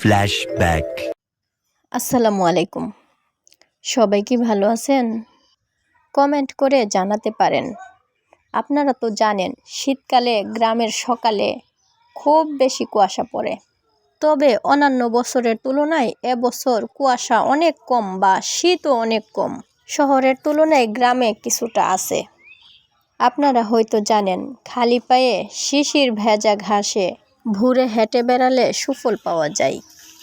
Flashback. আসসালামু আলাইকুম। সবাই কি ভালো আছেন? কমেন্ট করে জানাতে পারেন। আপনারা তো জানেন, শীতকালে, গ্রামের সকালে খুব বেশি কুয়াশা পড়ে। তবে অন্যান্য বছরের তুলনায় এবছর কুয়াশা অনেক কম বা শীতও অনেক কম। শহরের তুলনায় গ্রামে কিছুটা আছে। আপনারা হয়তো জানেন, খালি পায়ে শিশির ভেজা ঘাসে ভুরে হেঁটে বেড়ালে সুফল পাওয়া যায়।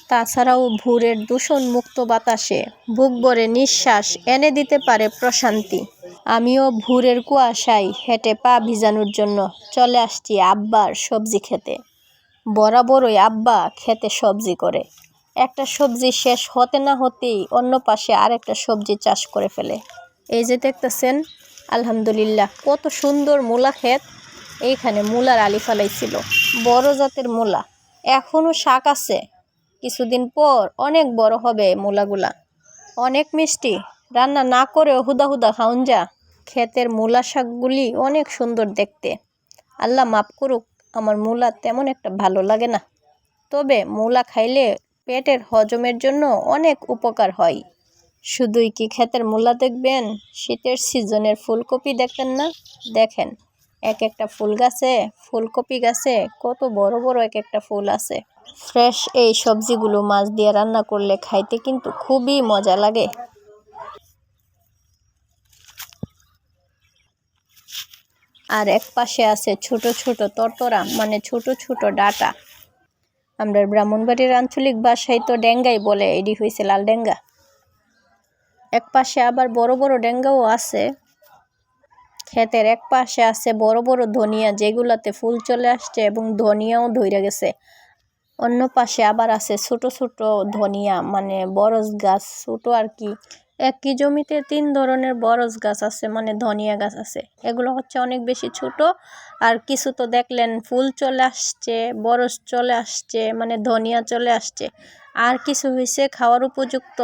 তাছাড়াও ভোরের দূষণমুক্ত বাতাসে বুক ভরে নিঃশ্বাস এনে দিতে পারে প্রশান্তি। আমিও ভোরের কুয়াশায় হেঁটে পা ভিজানোর জন্য চলে আসছি আব্বার সবজি খেতে। বরাবরই আব্বা খেতে সবজি করে। একটা সবজি শেষ হতে না হতেই অন্য পাশে আরেকটা সবজি চাষ করে ফেলে। এই যে দেখতেছেন, আলহামদুলিল্লাহ, কত সুন্দর মূলা ক্ষেত। এইখানে মূলার আলি ফালাইছিল বড় জাতের মূলা। এখনও শাক আছে। কিছুদিন পর অনেক বড় হবে মূলাগুলা। অনেক মিষ্টি। রান্না না করেও হুদা হুদা খাউন যা। ক্ষেতের মূলা শাকগুলি অনেক সুন্দর দেখতে। আল্লাহ মাফ করুক, আমার মূলা তেমন একটা ভালো লাগে না। তবে মূলা খাইলে পেটের হজমের জন্য অনেক উপকার হয়। শুধুই কি ক্ষেতের মূলা দেখবেন? শীতের সিজনের ফুলকপি দেখেন না? দেখেন। এক একটা ফুল গাছে, ফুলকপি গাছে, কত বড় বড় এক একটা ফুল আছে। ফ্রেশ এই সবজিগুলো মাছ দিয়ে রান্না করলে খাইতে কিন্তু খুবই মজা লাগে। আর এক পাশে আছে ছোট ছোট তরতরা মানে ছোট ছোট ডাটা। আমরা ব্রাহ্মণবাড়ির আঞ্চলিক ভাষায় তো ডেঙ্গাই বলে, এডি হয়েছে লাল ডেঙ্গা। এক পাশে আবার বড় বড় ডেঙ্গাও আছে ক্ষেতের এক পাশে আছে বড় বড় ধনিয়া যেগুলাতে ফুল চলে আসছে এবং ধনিয়াও ধইরা গেছে। অন্য পাশে আবার আছে ছোট ছোট ধনিয়া মানে বরজ গাছ, ছোট আর কি। একই জমিতে তিন ধরনের বরজ গাছ আছে মানে ধনিয়া গাছ আছে। এগুলো হচ্ছে অনেক বেশি ছোট। আর কিছু তো দেখলেন, ফুল চলে আসছে, বরজ চলে আসছে মানে ধনিয়া চলে আসছে। আর কিছু হয়েছে খাওয়ার উপযুক্ত।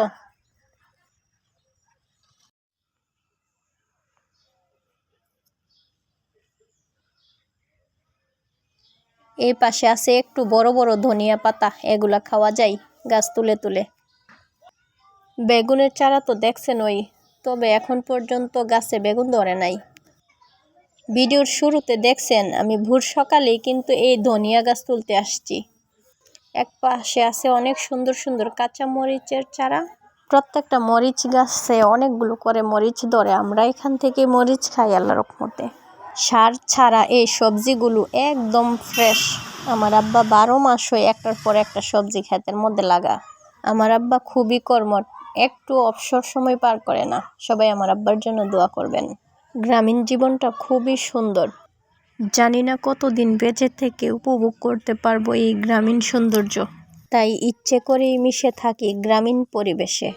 এই পাশে আছে একটু বড় বড় ধনিয়া পাতা, এগুলা খাওয়া যায় গাছ তুলে তুলে। বেগুনের চারা তো দেখছেন ওই, তবে এখন পর্যন্ত গাছে বেগুন ধরে নাই। ভিডিওর শুরুতে দেখছেন, আমি ভোর সকালেই কিন্তু এই ধনিয়া গাছ তুলতে আসছি। এক পাশে আছে অনেক সুন্দর সুন্দর কাঁচা মরিচের চারা। প্রত্যেকটা মরিচ গাছে অনেকগুলো করে মরিচ ধরে, আমরা এখান থেকে মরিচ খাই আল্লাহ রকমতে সার ছাড়া এই সবজিগুলো একদম ফ্রেশ আমার আব্বা বারো মাস হয়ে একটার পর একটা সবজি ক্ষেতের মধ্যে লাগা। আমার আব্বা খুবই কর্মট একটু অবসর সময় পার করে না। সবাই আমার আব্বার জন্য দোয়া করবেন। গ্রামীণ জীবনটা খুবই সুন্দর। জানি না কতদিন বেঁচে থেকে উপভোগ করতে পারব এই গ্রামীণ সৌন্দর্য। তাই ইচ্ছে করেই মিশে থাকি গ্রামীণ পরিবেশে।